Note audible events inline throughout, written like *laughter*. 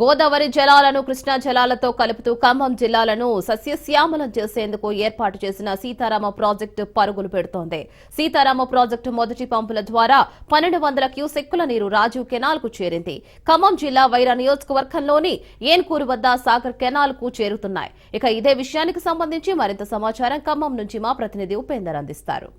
గోదావరి జలాలను కృష్ణా జలాలతో కలుపుతూ ఖమ్మం జిల్లాలను సస్యశ్యామలం చేసేందుకు ఏర్పాటు చేసిన సీతారామ ప్రాజెక్టు పరుగులు పెడుతోంది. సీతారామ ప్రాజెక్టు మొదటి పంపుల ద్వారా పన్నెండు వందల క్యూసెక్కుల నీరు రాజీవ్ కెనాల్కు చేరింది. ఖమ్మం జిల్లా వైరా నియోజకవర్గంలోని ఏన్కూరు వద్ద సాగర్ కెనాల్కు చేరుతున్నాయి. ఇక ఇదే విషయానికి సంబంధించి మరింత సమాచారం ఖమ్మం నుంచి మా ప్రతినిధి ఉపేందర్ అందిస్తారు.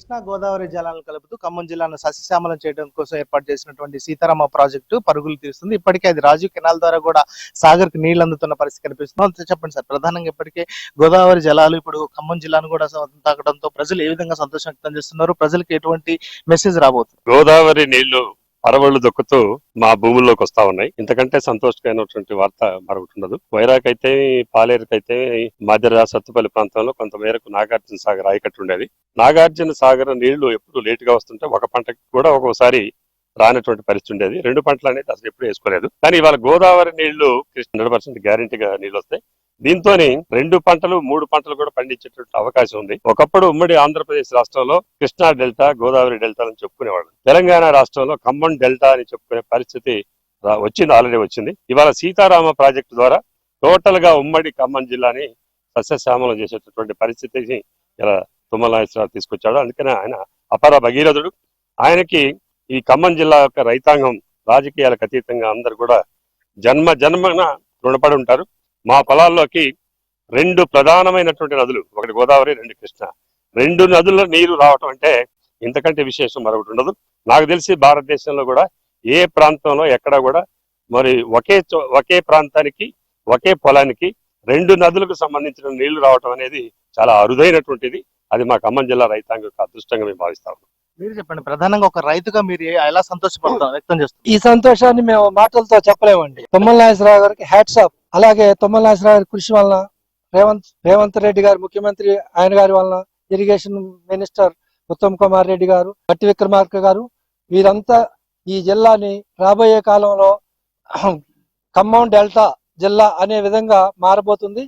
కృష్ణా గోదావరి జలాలను కలుపుతూ ఖమ్మం జిల్లాను సస్యశ్యామలం చేయడం కోసం ఏర్పాటు చేసినటువంటి సీతారామ ప్రాజెక్టు పరుగులు తీస్తుంది ఇప్పటికే అది రాజీవ్ కెనాల్ ద్వారా కూడా సాగర్కి నీళ్ళు అందుతున్న పరిస్థితి కనిపిస్తుంది. చెప్పండి సార్. ప్రధానంగా ఇప్పటికే గోదావరి జలాలు ఇప్పుడు ఖమ్మం జిల్లాను కూడా తాకడంతో ప్రజలు ఏ విధంగా సంతోషం వ్యక్తం చేస్తున్నారు? ప్రజలకు ఎటువంటి మెసేజ్ రాబోతుంది? గోదావరి నీళ్ళు పరవళ్ళు దొక్కుతూ మా భూముల్లోకి వస్తా ఉన్నాయి. ఇంతకంటే సంతోషకరమైనటువంటి వార్త మరొకటి ఉండదు వైరాకైతే పాలేరుకైతే మధ్య సత్తుపల్లి ప్రాంతంలో కొంత మేరకు నాగార్జున సాగర్ ఆయకట్టు ఉండేది. నాగార్జున సాగర్ నీళ్ళు ఎప్పుడు లేటుగా వస్తుంటే ఒక పంటకి కూడా ఒక్కోసారి రానటువంటి పరిస్థితి ఉండేది. రెండు పంటలు అనేది అసలు ఎప్పుడు వేసుకోలేదు. కానీ ఇవాళ గోదావరి నీళ్ళు హండ్రెడ్ పర్సెంట్ గ్యారంటీగా నీళ్ళు వస్తాయి. దీంతో రెండు పంటలు మూడు పంటలు కూడా పండించేటువంటి అవకాశం ఉంది. ఒకప్పుడు ఉమ్మడి ఆంధ్రప్రదేశ్ రాష్ట్రంలో కృష్ణా డెల్టా గోదావరి డెల్టా అని చెప్పుకునేవాళ్ళు. తెలంగాణ రాష్ట్రంలో ఖమ్మం డెల్టా అని చెప్పుకునే పరిస్థితి వచ్చింది ఆల్రెడీ వచ్చింది. ఇవాళ సీతారామ ప్రాజెక్టు ద్వారా టోటల్గా ఉమ్మడి ఖమ్మం జిల్లాని సస్యశ్యామలం చేసేటటువంటి పరిస్థితిని ఇలా తుమ్మల నాగేశ్వరరావు తీసుకొచ్చాడు. అందుకనే ఆయన అపర భగీరథుడు. ఆయనకి ఈ ఖమ్మం జిల్లా యొక్క రైతాంగం రాజకీయాలకు అతీతంగా అందరు కూడా జన్మ జన్మన రుణపడి ఉంటారు. మా పొలాల్లోకి రెండు ప్రధానమైనటువంటి నదులు ఒకటి గోదావరి రెండు కృష్ణ. రెండు నదుల నీరు రావటం అంటే ఇంతకంటే విశేషం మరొకటి ఉండదు. నాకు తెలిసి భారతదేశంలో కూడా ఏ ప్రాంతంలో ఎక్కడ కూడా మరి ఒకే చో- ఒకే ప్రాంతానికి ఒకే పొలానికి రెండు నదులకు సంబంధించిన నీళ్ళు రావటం అనేది చాలా అరుదైనటువంటిది. అది మా ఖమ్మం జిల్లా రైతాంగం యొక్క అదృష్టంగా మేము భావిస్తాం మీరు చెప్పండి ప్రధానంగా ఒక రైతుగా మీరు ఎలా సంతోషపడతాం *clears throat* వ్యక్తం చేస్తారు? ఈ సంతోషాన్ని మేము మాటలతో చెప్పలేమండి. తుమ్మల నాగేశ్వరరావు గారికి హ్యాట్స్ ఆఫ్ అలాగే తుమ్మల నాగేశ్వరరావు గారి కృషి వలన రేవంత్ రేవంత్ రెడ్డి గారు ముఖ్యమంత్రి ఆయన గారి వలన ఇరిగేషన్ మినిస్టర్ ఉత్తమ్ కుమార్ రెడ్డి గారు గట్టి విక్రమార్క గారు వీరంతా ఈ జిల్లాని రాబోయే కాలంలో *clears throat* ఖమ్మం డెల్టా జిల్లా అనే విధంగా మారబోతుంది.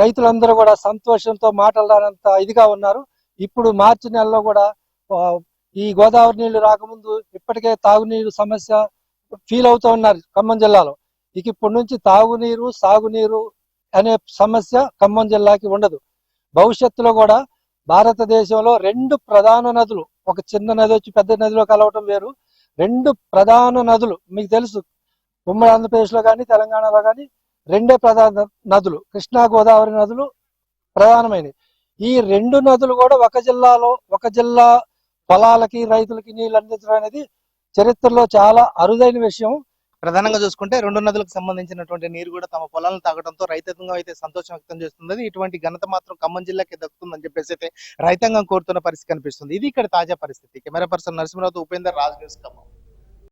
రైతులందరూ కూడా సంతోషంతో మాట్లాడనంత ఇదిగా ఉన్నారు. ఇప్పుడు మార్చి నెలలో కూడా ఈ గోదావరి నీళ్ళు రాకముందు ఇప్పటికే తాగునీరు సమస్య ఫీల్ అవుతూ ఉన్నారు ఖమ్మం జిల్లాలో. ఇక ఇప్పటి నుంచి తాగునీరు సాగునీరు అనే సమస్య ఖమ్మం జిల్లాకి ఉండదు. భవిష్యత్తులో కూడా భారతదేశంలో రెండు ప్రధాన నదులు ఒక చిన్న నది వచ్చి పెద్ద నదిలో కలవటం వేరు. రెండు ప్రధాన నదులు మీకు తెలుసు ఉమ్మడి ఆంధ్రప్రదేశ్లో కానీ తెలంగాణలో కానీ రెండే ప్రధాన నదులు కృష్ణా గోదావరి నదులు ప్రధానమైనవి. ఈ రెండు నదులు కూడా ఒక జిల్లాలో ఒక జిల్లా పొలాలకి రైతులకి నీళ్ళు అందించడం అనేది చరిత్రలో చాలా అరుదైన విషయం. ప్రధానంగా చూసుకుంటే రెండు నదులకు సంబంధించినటువంటి నీరు కూడా తమ పొలాలను తాగడంతో రైతాంగం అయితే సంతోషం వ్యక్తం చేస్తుంది ఇటువంటి ఘనత మాత్రం ఖమ్మం జిల్లాకి దక్కుతుందని చెప్పేసి అయితే రైతాంగం కోరుతున్న పరిస్థితి కనిపిస్తుంది. ఇది ఇక్కడ తాజా పరిస్థితి. Camera person Narasimharao Upender Raj news Khammam.